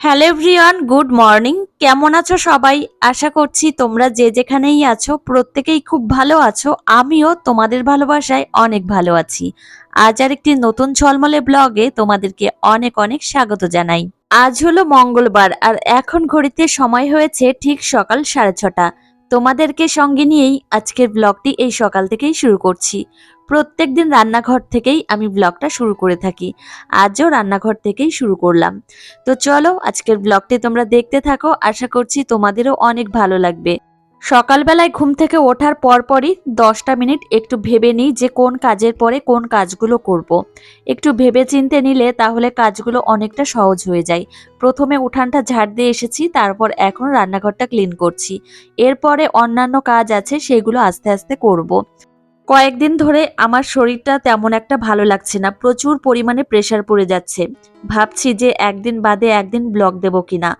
Hello everyone, good morning. কেমন আছো সবাই? আশা করছি তোমরা যে যেখানেই আছো, প্রত্যেকেই খুব ভালো আছো। আমিও তোমাদের ভালোবাসায় অনেক ভালো আছি। আজ আর একটি নতুন ছলমলে ব্লগে তোমাদেরকে অনেক অনেক স্বাগত জানাই। আজ হলো মঙ্গলবার আর এখন ঘড়িতে সময় হয়েছে ঠিক সকাল সাড়ে ছটা। তোমাদেরকে সঙ্গে নিয়েই আজকের ব্লগটি এই সকাল থেকেই শুরু করছি। প্রত্যেক দিন রান্নাঘর থেকেই আমি ব্লগটা শুরু করে থাকি। আজও রান্নাঘর থেকেই শুরু করলাম। তো চলো আজকের ব্লগটি তোমরা দেখতে থাকো। আশা করছি তোমাদেরও অনেক ভালো লাগবে। সকালবেলায় ঘুম থেকে ওঠার পরপরই দশটা মিনিট একটু ভেবে নিই যে কোন কাজের পরে কোন কাজগুলো করব। একটু ভেবে চিনতে নিলে তাহলে কাজগুলো অনেকটা সহজ হয়ে যায়। প্রথমে উঠানটা ঝাড় দিয়ে এসেছি, তারপর এখন রান্নাঘরটা ক্লিন করছি। এরপরে অন্যান্য কাজ আছে, সেগুলো আস্তে আস্তে করব। কয়েকদিন ধরে আমার শরীরটা তেমন একটা ভালো লাগছে না, প্রচুর পরিমাণে প্রেশার পড়ে যাচ্ছে। ভাবছি যে একদিন বাদে একদিন ব্লগ দেব কিনা।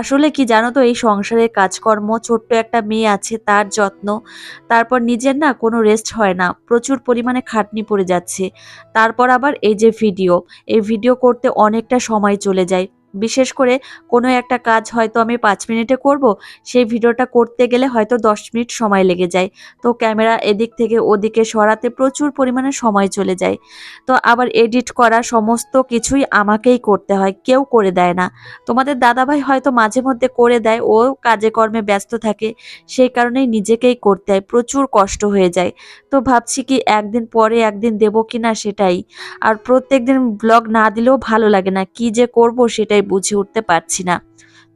আসলে কি জানো তো, এই সংসারের কাজকর্ম, ছোট্ট একটা মেয়ে আছে, তার যত্ন, তারপর নিজের না কোনো রেস্ট হয় না, প্রচুর পরিমাণে খাটনি পড়ে যাচ্ছে। তারপর আবার এই যে ভিডিও এই ভিডিও করতে অনেকটা সময় চলে যায়। বিশেষ করে কোনো একটা কাজ হয়তো আমি পাঁচ মিনিটে করব, সেই ভিডিওটা করতে গেলে হয়তো দশ মিনিট সময় লেগে যায়। তো ক্যামেরা এদিক থেকে ওদিকে সরাতে প্রচুর পরিমাণে সময় চলে যায়। তো আবার এডিট করা সমস্ত কিছুই আমাকেই করতে হয়, কেউ করে দেয় না। তোমাদের দাদাভাই হয়তো মাঝে মধ্যে করে দেয়, ও কাজে কর্মে ব্যস্ত থাকে, সেই কারণেই নিজেকেই করতে হয়, প্রচুর কষ্ট হয়ে যায়। তো ভাবছি কি একদিন পরে একদিন দেবো কি না সেটাই। আর প্রত্যেক দিন ব্লগ না দিলেও ভালো লাগে না, কি যে করব সেটাই বুঝে উঠতে পারছি না।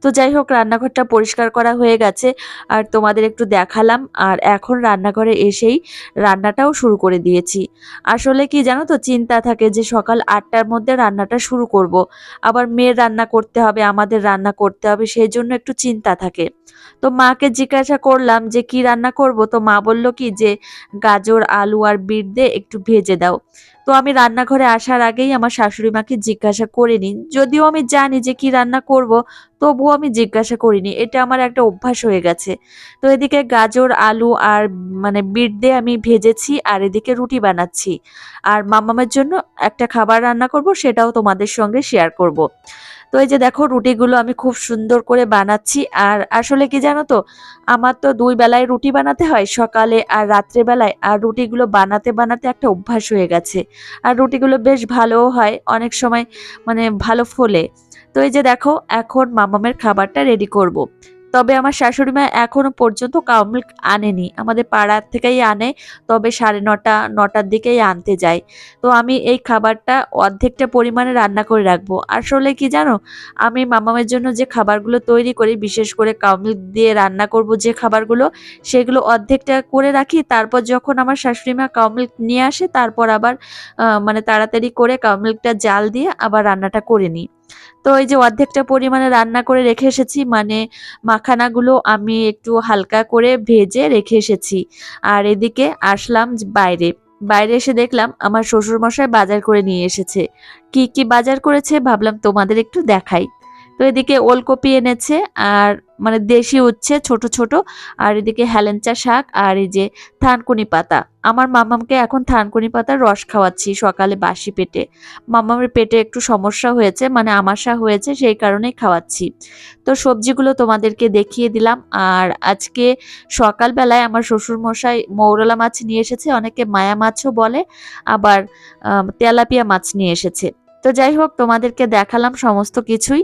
তো যাই হোক, রান্নাঘরটা পরিষ্কার করা হয়ে গেছে আর তোমাদের একটু দেখালাম আর এখন রান্নাঘরে এসেই রান্নাটাও শুরু করে দিয়েছি। আসলে কি জানো তো, চিন্তা থাকে যে সকাল আটটার মধ্যে রান্নাটা শুরু করব। আবার মেয়ের রান্না করতে হবে, আমাদের রান্না করতে হবে, সেই জন্য একটু চিন্তা থাকে। তো মাকে জিজ্ঞাসা করলাম যে কি রান্না করব? তো মা বলল কি যে গাজর, আলু আর বিট দিয়ে একটু ভেজে দাও। তো আমি রান্নাঘরে আসার আগেই আমার শাশুড়ি মাকে জিজ্ঞাসা করে নিই, যদিও আমি জানি যে কি রান্না করব, তবুও আমি জিজ্ঞাসা করিনি এটা আমার একটা অভ্যাস হয়ে গেছে। তো এদিকে গাজর, আলু আর মানে বিট দিয়ে আমি ভেজেছি আর এদিকে রুটি বানাচ্ছি। আর মামামের জন্য একটা খাবার রান্না করব, সেটাও তোমাদের সঙ্গে শেয়ার করব। তো এই যে দেখো রুটিগুলো আমি খুব সুন্দর করে বানাচ্ছি। আর আসলে কি জানো তো, আমার তো দুই বেলায় রুটি বানাতে হয়, সকালে আর রাত্রে বেলায়। আর রুটিগুলো বানাতে বানাতে একটা অভ্যাস হয়ে গেছে। আর রুটিগুলো বেশ ভালোও হয়, অনেক সময় মানে ভালো ফলে। তো এই যে দেখো, এখন মামামের খাবারটা রেডি করব। তবে আমার শাশুড়ি মা এখনও পর্যন্ত কাউ মিল্ক আনেনি। আমাদের পাড়ার থেকেই আনে, তবে সাড়ে নটা, নটার দিকেই আনতে যায়। তো আমি এই খাবারটা অর্ধেকটা পরিমাণে রান্না করে রাখব। আসলে কি জানো, আমি মামামের জন্য যে খাবারগুলো তৈরি করি, বিশেষ করে কাউ মিল্ক দিয়ে রান্না করব যে খাবারগুলো, সেগুলো অর্ধেকটা করে রাখি। তারপর যখন আমার শাশুড়ি মা কাউ মিল্ক নিয়ে আসে, তারপর আবার মানে তাড়াতাড়ি করে কাউ মিল্কটা জাল দিয়ে আবার রান্নাটা করে নিই। তো এই যে অর্ধেকটা পরিমাণে রান্না করে রেখে এসেছি মানে মাখানাগুলো আমি একটু হালকা করে ভেজে রেখে এসেছি। আর এদিকে আসলাম বাইরে। বাইরে এসে দেখলাম আমার শ্বশুরমশাই বাজার করে নিয়ে এসেছে। কি কি বাজার করেছে ভাবলাম তোমাদের একটু দেখাই। তো এদিকে ওলকপি এনেছে আর মানে দেশি উচ্ছে, ছোট ছোট। আর এদিকে হেলেঞ্চা শাক আর এই যে থানকুনি পাতা। আমার মামামকে এখন থানকুনি পাতার রস খাওয়াচ্ছি সকালে বাসি পেটে। মামামের পেটে একটু সমস্যা হয়েছে মানে আমাশা হয়েছে, সেই কারণেই খাওয়াচ্ছি। তো সবজিগুলো তোমাদেরকে দেখিয়ে দিলাম। আর আজকে সকালবেলায় আমার শ্বশুরমশাই মৌরলা মাছ নিয়ে এসেছে, অনেকে মায়া মাছও বলে, আবার তেলাপিয়া মাছ নিয়ে এসেছে। তো যাই হোক, তোমাদেরকে দেখালাম সমস্ত কিছুই।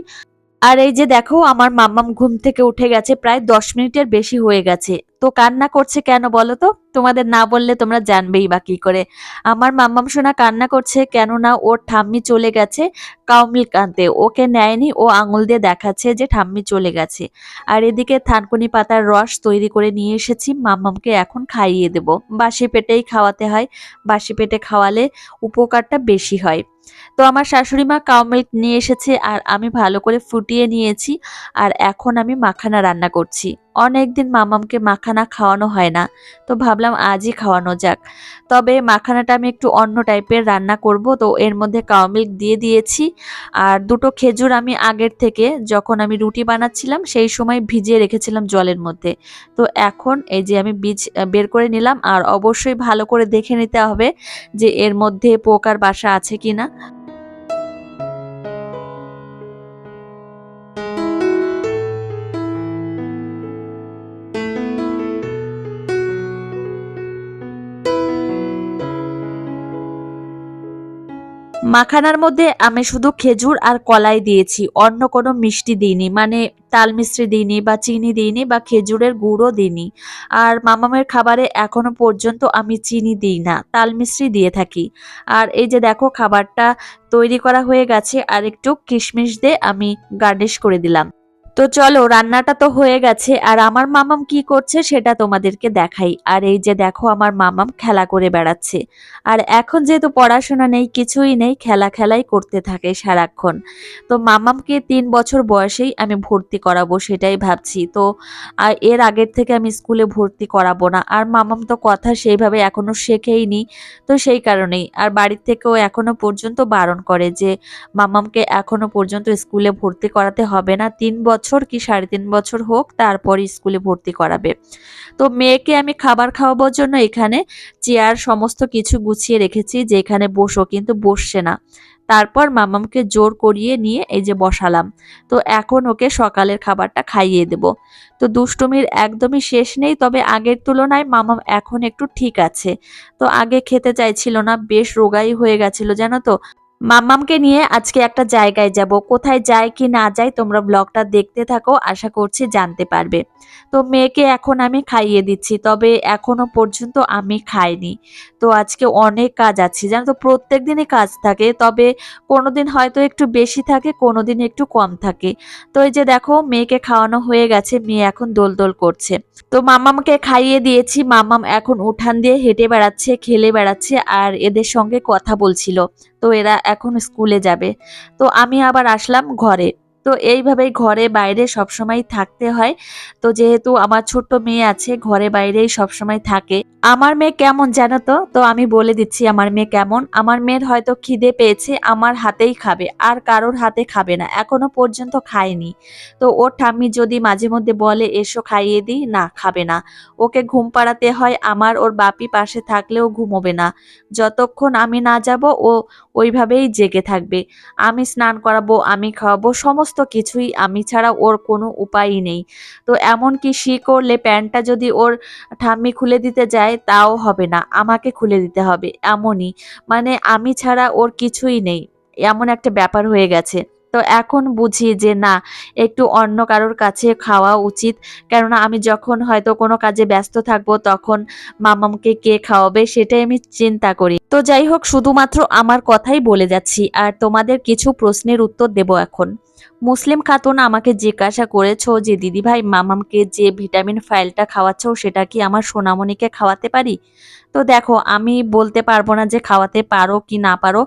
আর এই যে দেখো, আমার মাম্মাম ঘুম থেকে উঠে গেছে, প্রায় দশ মিনিটের বেশি হয়ে গেছে। তো কান্না করছে কেন বলো তো? তোমাদের না বললে তোমরা জানবেই বা কি করে। আমার মাম্মাম সোনা কান্না করছে কেননা ওর ঠাম্মি চলে গেছে কাউমিল কানতে ওকে নেয়নি, ও আঙুল দিয়ে দেখাচ্ছে যে ঠাম্মি চলে গেছে। আর এদিকে থানকুনি পাতার রস তৈরি করে নিয়ে এসেছি, মাম্মামকে এখন খাইয়ে দেব। বাসি পেটেই খাওয়াতে হয়, বাসি পেটে খাওয়ালে উপকারটা বেশি হয়। তো আমার শাশুড়ি মা কাউ মিল্ক নিয়ে এসেছে আর আমি ভালো করে ফুটিয়ে নিয়েছি আর এখন আমি মাখানা রান্না করছি। অনেকদিন মামামকে মাখানা খাওয়ানো হয় না, তো ভাবলাম আজই খাওয়ানো যাক। তবে মাখানাটা আমি একটু অন্য টাইপের রান্না করব, তো এর মধ্যে কাউ মিল্ক দিয়ে দিয়েছি, আর দুটো খেজুর আমি আগের থেকে যখন আমি রুটি বানাচ্ছিলাম সেই সময় ভিজিয়ে রেখেছিলাম জলের মধ্যে। তো এখন এই যে আমি বীজ বের করে নিলাম, আর অবশ্যই ভালো করে দেখে নিতে হবে যে এর মধ্যে পোকার বাসা আছে কি না মাখানার মধ্যে আমি শুধু খেজুর আর কলাই দিয়েছি, অন্য কোনো মিষ্টি দিইনি মানে তাল মিশ্রি দিইনি বা চিনি দিইনি বা খেজুরের গুঁড়ো দিইনি। আর মামামের খাবারে এখনও পর্যন্ত আমি চিনি দিই না, তাল মিশ্রি দিয়ে থাকি। আর এই যে দেখো খাবারটা তৈরি করা হয়ে গেছে, আর একটু কিশমিশ দিয়ে আমি গার্নিশ করে দিলাম। তো চলো, রান্নাটা তো হয়ে গেছে। আর আমার মামাম কি করছে সেটা তোমাদেরকে দেখাই। আর এই যে দেখো, আমার মামাম খেলা করে বেড়াচ্ছে। আর এখন যেহেতু পড়াশোনা নেই, কিছুই নেই, খেলা খেলাই করতে থাকে সারাক্ষণ। তো মামামকে তিন বছর বয়সেই আমি ভর্তি করাবো সেটাই ভাবছি। তো এর আগের থেকে আমি স্কুলে ভর্তি করাবো না। আর মামাম তো কথা সেইভাবে এখনও শেখেইনি, তো সেই কারণেই। আর বাড়ির থেকেও এখনও পর্যন্ত বারণ করে যে, মামামকে এখনও পর্যন্ত স্কুলে ভর্তি করাতে হবে না। তিন বছর কি সাড়ে তিন বছর হোক তারপর স্কুলে ভর্তি করাবে। তো মেয়েকে আমি খাবার খাওয়াবার জন্য এখানে চেয়ার সমস্ত কিছু গুছিয়ে রেখেছি যে এখানে বসো, কিন্তু বসছে না। তারপর মামামকে জোর করিয়ে নিয়ে এই যে বসালাম। তো এখন ওকে সকালের খাবারটা খাইয়ে দেব। তো দুষ্টুমির একদমই শেষ নেই, তবে আগের তুলনায় মামাম এখন একটু ঠিক আছে। তো আগে খেতে চাইছিল না, বেশ রোগাই হয়ে গেছিল, জানো তো? মাম্মামকে নিয়ে আজকে একটা জায়গায় যাব। কোথায় যায় কি না যায় তোমরা ব্লগটা দেখতে থাকো, আশা করছি জানতে পারবে। তো মেয়েকে এখন আমি খাইয়ে দিচ্ছি, তবে এখনও পর্যন্ত আমি খাইনি। তো আজকে অনেক কাজ আছে, জানো তো প্রত্যেক দিনই কাজ থাকে, তবে কোনো দিন হয়তো একটু বেশি থাকে কোনো দিন একটু কম থাকে। তো এই যে দেখো, মেয়েকে খাওয়ানো হয়ে গেছে, মেয়ে এখন দোল দোল করছে। তো মামামকে খাইয়ে দিয়েছি মামাম এখন উঠান দিয়ে হেঁটে বেড়াচ্ছে, খেলে বেড়াচ্ছে, আর এদের সঙ্গে কথা বলছিল। তো এরা এখন স্কুলে যাবে। তো আমি আবার আসলাম ঘরে। তো এইভাবেই ঘরে বাইরে সবসময় থাকতে হয়। তো যেহেতু আমার ছোট্ট মেয়ে আছে, ঘরে বাইরেই সবসময় থাকে। আমার মেয়ে কেমন জানো তো? তো আমি বলে দিচ্ছি আমার মেয়ে কেমন। আমার মেয়ের হয়তো খিদে পেয়েছে, আমার হাতেই খাবে, আর কারোর হাতে খাবে না, এখনও পর্যন্ত খায়নি। তো ওর ঠাম্মি যদি মাঝে মধ্যে বলে, এসো খাইয়ে দিই, না, খাবে না। ওকে ঘুম পাড়াতে হয়, আমার ওর বাপি পাশে থাকলেও ঘুমোবে না। যতক্ষণ আমি না যাব, ও ওইভাবেই জেগে থাকবে। আমি স্নান করাবো, আমি খাওয়াবো, সমস্ত কিছুই আমি ছাড়া ওর কোনো উপায়ই নেই। তো এমন কি শি করলে প্যান্টটা যদি ওর ঠাম্মি খুলে দিতে যায়, তাও হবে না। আমাকে খুলে দিতে হবে, এমনই। মানে আমি ছাড়া ওর কিছুই নেই। এমন একটা ব্যাপার হয়ে গেছে। তো এখন বুঝি যে না, একটু অন্য কারোর কাছে খাওয়া উচিত। কেননা আমি যখন হয়তো কোনো কাজে ব্যস্ত থাকব, তখন মামামকে কে খাওয়াবে সেটাই আমি চিন্তা করি। তো যাই হোক, শুধুমাত্র আমার কথাই বলে যাচ্ছি। আর তোমাদের কিছু প্রশ্নের উত্তর দেব এখন। মুসলিম খাতুন আমাকে জিজ্ঞাসা করেছ যে, দিদিভাই, মামামকে যে ভিটামিন ফাইলটা খাওয়াচ্ছ, সেটা কি আমার সোনামণিকে খাওয়াতে পারি? তো দেখো, আমি বলতে পারব না যে খাওয়াতে পারো কি না পারো।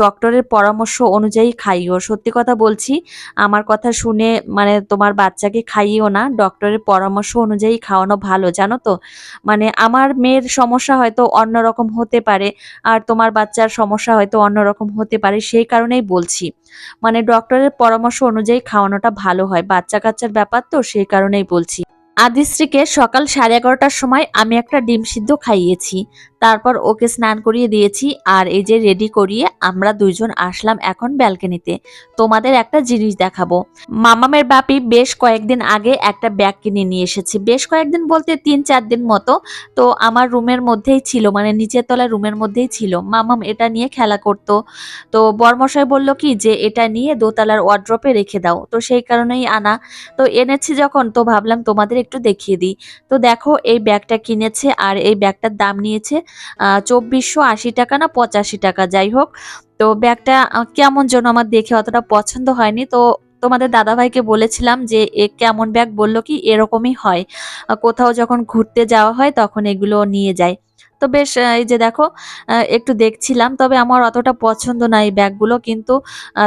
ডক্টরের পরামর্শ অনুযায়ী খাইও। সত্যি কথা বলছি, আমার কথা শুনে মানে তোমার বাচ্চাকে খাইও না। ডক্টরের পরামর্শ অনুযায়ী খাওয়ানো ভালো, জানো তো? মানে আমার মেয়ের সমস্যা হয়তো অন্যরকম হতে পারে, আর তোমার বাচ্চার সমস্যা হয়তো অন্যরকম হতে পারে, সেই কারণেই বলছি। মানে ডক্টরের পরামর্শ অনুযায়ী খাওয়ানোটা ভালো হয়। বাচ্চা কাচ্চার ব্যাপার তো সেই কারণেই বলছি। আদিশ্রীকে সকাল সাড়ে এগারোটার সময় আমি একটা ডিম সিদ্ধ খাইয়েছি। তারপর ওকে স্নান করিয়ে দিয়েছি আর এই যে রেডি করিয়ে আমরা দুইজন আসলাম এখন ব্যালকনিতে। তোমাদের একটা জিনিস দেখাবো। মামামের বাপি বেশ কয়েকদিন আগে একটা ব্যাগ কিনে নিয়ে এসেছে। বেশ কয়েকদিন বলতে তিন চার দিন মতো। তো আমার রুমের মধ্যেই ছিল মানে নিচের তলায় রুমের মধ্যেই ছিল। মামাম এটা নিয়ে খেলা করতো। তো বর্মশাই বলল কি যে, এটা নিয়ে দোতলার ওয়ার্ড্রপে রেখে দাও। তো সেই কারণেই আনা। তো এনেছি যখন, তো ভাবলাম তোমাদের একটু দেখিয়ে দিই। তো দেখো, এই ব্যাগটা কিনেছে আর এই ব্যাগটার দাম নিয়েছে চব্বিশশো আশি টাকা না পঁচাশি টাকা, যাই হোক। তো ব্যাগটা কেমন যেন আমার দেখে অতটা পছন্দ হয়নি। তো তোমাদের দাদাভাইকে বলেছিলাম যে, এ কেমন ব্যাগ বলল কি, এরকমই হয়। কোথাও যখন ঘুরতে যাওয়া হয়, তখন এগুলো নিয়ে যায়। তো বেশ এই যে দেখো একটু দেখছিলাম, তবে আমার অতটা পছন্দ না এই ব্যাগগুলো, কিন্তু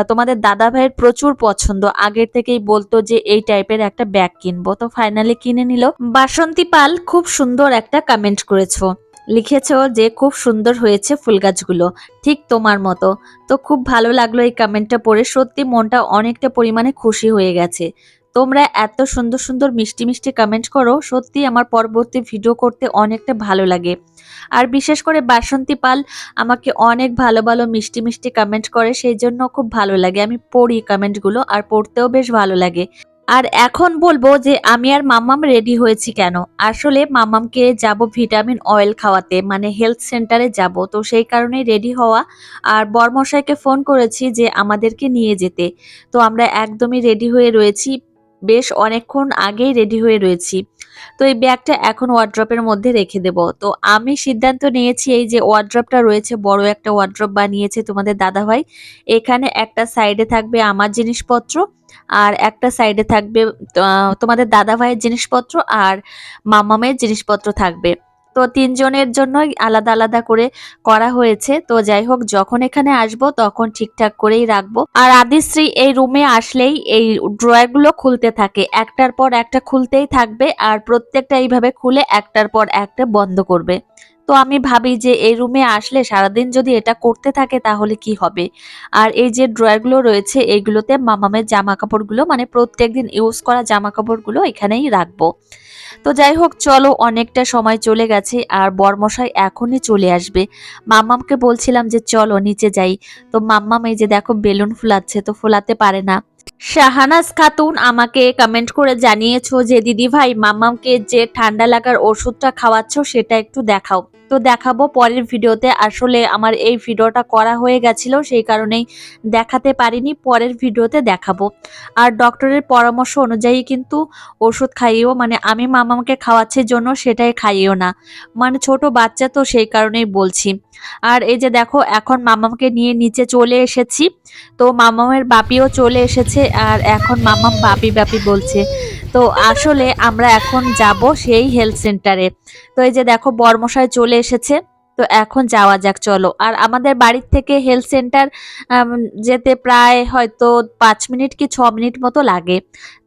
তোমাদের দাদা ভাইয়ের প্রচুর পছন্দ। আগের থেকেই বলতো যে এই টাইপের একটা ব্যাগ কিনবো। তো ফাইনালি কিনে নিল। বাসন্তী পাল খুব সুন্দর একটা কমেন্ট করেছ। লিখেছো যে খুব সুন্দর হয়েছে ফুল গাছগুলো। ঠিক তোমার মতো। তো খুব ভালো লাগল এই কমেন্টটা পড়ে। সত্যি মনটা অনেকটা পরিমাণে খুশি হয়ে গেছে। তোমরা এত সুন্দর সুন্দর মিষ্টি মিষ্টি কমেন্ট করো, সত্যি আমার পরবর্তী ভিডিও করতে অনেকটা ভালো লাগে। আর বিশেষ করে বাসন্তী পাল আমাকে অনেক ভালো ভালো মিষ্টি মিষ্টি কমেন্ট করে, সেই জন্য খুব ভালো লাগে। আমি পড়ি কমেন্টগুলো আর পড়তেও বেশ ভালো লাগে। আর এখন বলব যে আমি আর মাম্মাম রেডি হয়েছি কেন? আসলে মাম্মামকে যাব ভিটামিন অয়েল খাওয়াতে মানে হেলথ সেন্টারে যাব। তো সেই কারণেই রেডি হওয়া। আর বরমশাইকে ফোন করেছি যে আমাদেরকে নিয়ে যেতে। তো আমরা একদমই রেডি হয়ে রয়েছি। বেশ অনেকক্ষণ আগেই রেডি হয়ে রয়েছি। তো এই ব্যাগটা এখন ওয়ার্ড্রপের মধ্যে রেখে দেব। তো আমি সিদ্ধান্ত নিয়েছি এই যে ওয়ার্ড্রপটা রয়েছে, বড় একটা ওয়ার্ড্রপ বানিয়েছে তোমাদের দাদাভাই। এখানে একটা সাইডে থাকবে আমার জিনিসপত্র আর একটা সাইডে থাকবে তোমাদের দাদা ভাইয়ের জিনিসপত্র আর মামামের জিনিসপত্র থাকবে। তো তিনজনের জন্যই আলাদা আলাদা করে করা হয়েছে। তো যাই হোক যখন এখানে আসব, তখন ঠিকঠাক করেই রাখব। আর আদিশ্রী এই রুমে আসলেই এই ড্রয়ারগুলো খুলতে থাকে। একটার পর একটা খুলতেই থাকবে আর প্রত্যেকটা এইভাবে খুলে একটার পর একটা বন্ধ করবে। তো আমি ভাবি যে এই রুমে আসলে সারাদিন যদি এটা করতে থাকে তাহলে কি হবে? আর এই যে ড্রয়ারগুলো রয়েছে এইগুলোতে মামামের জামা কাপড়গুলো মানে প্রত্যেকদিন ইউজ করা জামা কাপড়গুলো এখানেই রাখব। তো যাই হোক, চলো, অনেকটা সময় চলে গেছে আর বরমশাই এখনই চলে আসবে। মাম্মামকে বলছিলাম যে, চলো, নিচে যাই। তো মাম্মাম এই যে দেখো, বেলুন ফুলাচ্ছে, তো ফোলাতে পারে না। শাহানাজ খাতুন আমাকে কমেন্ট করে জানিয়েছো যে, দিদি ভাই মাম্মামকে যে ঠান্ডা লাগার ওষুধটা খাওয়াচ্ছ সেটা একটু দেখাও। তো দেখাবো পরের ভিডিওতে। আসলে আমার এই ভিডিওটা করা হয়ে গেছিল, সেই কারণেই দেখাতে পারিনি। পরের ভিডিওতে দেখাবো। আর ডক্টরের পরামর্শ অনুযায়ী কিন্তু ওষুধ খাইয়েও মানে আমি মামাকে খাওয়াচ্ছি জন্য সেটাই খাইয়েও না। মানে ছোট বাচ্চা তো সেই কারণেই বলছি। আর এই যে দেখো, এখন মামামকে নিয়ে নিচে চলে এসেছি। তো মামামের বাপিও চলে এসেছে আর এখন মামাম বাপি বাপি বলছে। তো আসলে আমরা এখন যাব সেই হেলথ সেন্টারে তো এই যে দেখো বর্মশায় চলে এসেছে। তো এখন যাওয়া যাক, চলো। আর আমাদের বাড়ির থেকে হেলথ সেন্টার যেতে প্রায় হয়তো পাঁচ মিনিট কি ছ মিনিট মতো লাগে।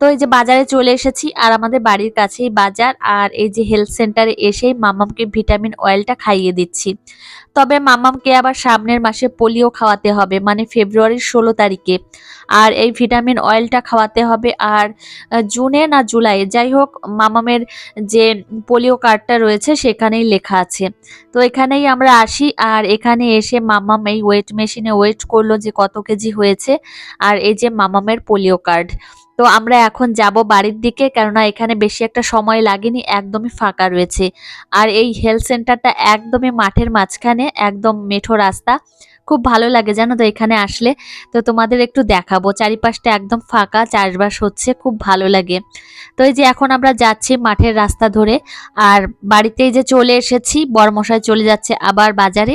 তো এই যে বাজারে চলে এসেছি আর আমাদের বাড়ির কাছেই বাজার আর এই যে হেলথ সেন্টারে এসেই মামামকে ভিটামিন অয়েলটা খাইয়ে দিচ্ছি। তবে মামামকে আবার সামনের মাসে পোলিও খাওয়াতে হবে মানে ফেব্রুয়ারির ষোলো তারিখে। আর এই ভিটামিন অয়েলটা খাওয়াতে হবে আর জুনে না জুলাই, যাই হোক, মামামের যে পোলিও কার্ডটা রয়েছে সেখানেই লেখা আছে। তো এখানেই আমরা আসি। আর এখানে এসে মামাম এই ওয়েট মেশিনে ওয়েট করল যে কত কেজি হয়েছে। আর এই যে মামামের পোলিও কার্ড তো আমরা এখন যাব বাড়ির দিকে কেননা এখানে বেশি একটা সময় লাগেনি, একদমই ফাঁকা রয়েছে। আর এই হেলথ সেন্টারটা একদমই মাঠের মাঝখানে, একদম মেঠো রাস্তা। খুব ভালো লাগে, জানো তো, এখানে আসলে। তো তোমাদের একটু দেখাবো, চারিপাশটা একদম ফাঁকা, চাষবাস হচ্ছে, খুব ভালো লাগে। তো এই যে এখন আমরা যাচ্ছি মাঠের রাস্তা ধরে, আর বাড়িতেই যে চলে এসেছি, বরমশাই চলে যাচ্ছে আবার বাজারে।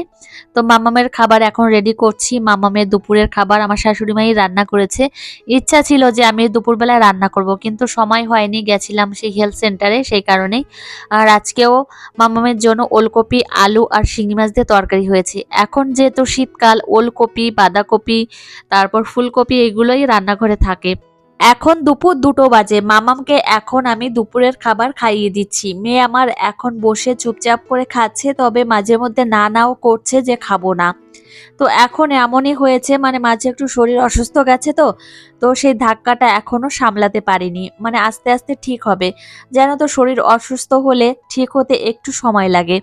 তো মামামের খাবার এখন রেডি করছি, মামামের দুপুরের খাবার, আমার শাশুড়ি মাই রান্না করেছে। ইচ্ছা ছিল যে আমি দুপুরবেলায় রান্না করব, কিন্তু সময় হয়নি, গেছিলাম সেই হেলথ সেন্টারে সেই কারণেই। আর আজকেও মামামের জন্য ওলকপি, আলু আর শিঙি মাছ দিয়ে তরকারি হয়েছে। এখন যেহেতু শীতকাল ওলকপি বাঁধাকপি তারপর ফুলকপি এগুলোই রান্নাঘরে থাকে। এখন দুপুর দুটো বাজে। মামামকে এখন আমি দুপুরের খাবার খাইয়ে দিচ্ছি। মেয়ে আমার এখন বসে চুপচাপ করে খাচ্ছে, তবে মাঝে মধ্যে না নাও করছে যে খাব না। তো এখন এমনই হয়েছে মানে মাঝে একটু শরীর অসুস্থ গেছে তো তো সেই ধাক্কাটা এখনও সামলাতে পারিনি। মানে আস্তে আস্তে ঠিক হবে। যেন তো শরীর অসুস্থ হলে ঠিক হতে একটু সময় লাগে।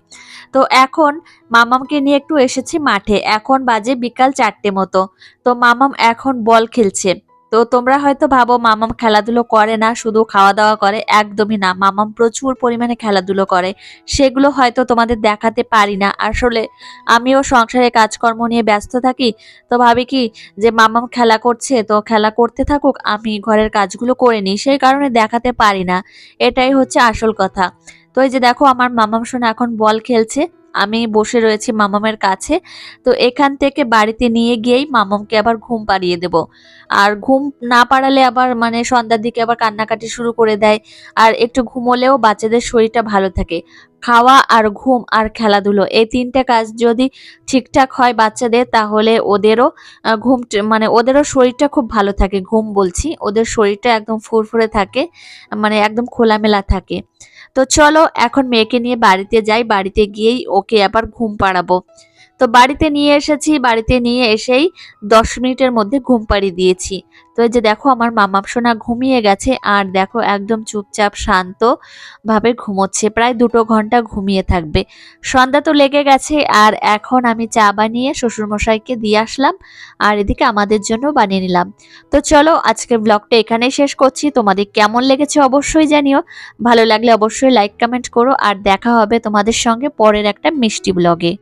তো এখন মামামকে নিয়ে একটু এসেছি মাঠে। এখন বাজে বিকাল চারটে মতো। তো মামাম এখন বল খেলছে। তো তোমরা হয়তো ভাবো, মামাম খেলাধুলো করে না, শুধু খাওয়া দাওয়া করে। একদমই না, মামাম প্রচুর পরিমাণে খেলাধুলো করে। সেগুলো হয়তো তোমাদের দেখাতে পারি না। আসলে আমিও সংসারে কাজকর্ম নিয়ে ব্যস্ত থাকি, তো ভাবি কি যে মামাম খেলা করছে, তো খেলা করতে থাকুক, আমি ঘরের কাজগুলো করে নিই। সেই কারণে দেখাতে পারি না। এটাই হচ্ছে আসল কথা। তো এই যে দেখো, আমার মামাম শোনা এখন বল খেলছে। আমি বসে রয়েছি মামামের কাছে। তো এখান থেকে বাড়িতে নিয়ে গিয়েই মামামকে আবার ঘুম পাড়িয়ে দেব। আর ঘুম না পাড়ালে আবার মানে সন্ধ্যার দিকে আবার কান্নাকাটি শুরু করে দেয়। আর একটু ঘুমোলেও বাচ্চাদের শরীরটা ভালো থাকে। খাওয়া আর ঘুম আর খেলাধুলো এই তিনটে কাজ যদি ঠিকঠাক হয় বাচ্চাদের, তাহলে ওদেরও ঘুম মানে ওদেরও শরীরটা খুব ভালো থাকে। ঘুম বলছি, ওদের শরীরটা একদম ফুরফুরে থাকে মানে একদম খোলামেলা থাকে। তো চলো এখন মেয়েকে নিয়ে বাড়িতে যাই বাড়িতে গিয়েই ওকে আবার ঘুম পাড়াবো। তো বাড়িতে নিয়ে এসেছি, বাড়িতে নিয়ে এসেই দশ মিনিটের মধ্যে ঘুম পাড়িয়ে দিয়েছি। তো এই যে দেখো আমার মামাপ সোনা ঘুমিয়ে গেছে আর দেখো একদম চুপচাপ শান্ত ভাবে ঘুমোচ্ছে, প্রায় দুটো ঘণ্টা ঘুমিয়ে থাকবে। সন্ধ্যা তো লেগে গেছে আর এখন আমি চা বানিয়ে শ্বশুরমশাইকে দিয়ে আসলাম আর এদিকে আমাদের জন্য বানিয়ে নিলাম। তো চলো আজকের ব্লগটা এখানেই শেষ করছি, তোমাদের কেমন লেগেছে অবশ্যই জানিও, ভালো লাগলে অবশ্যই লাইক কমেন্ট করো আর দেখা হবে তোমাদের সঙ্গে পরের একটা মিষ্টি ব্লগে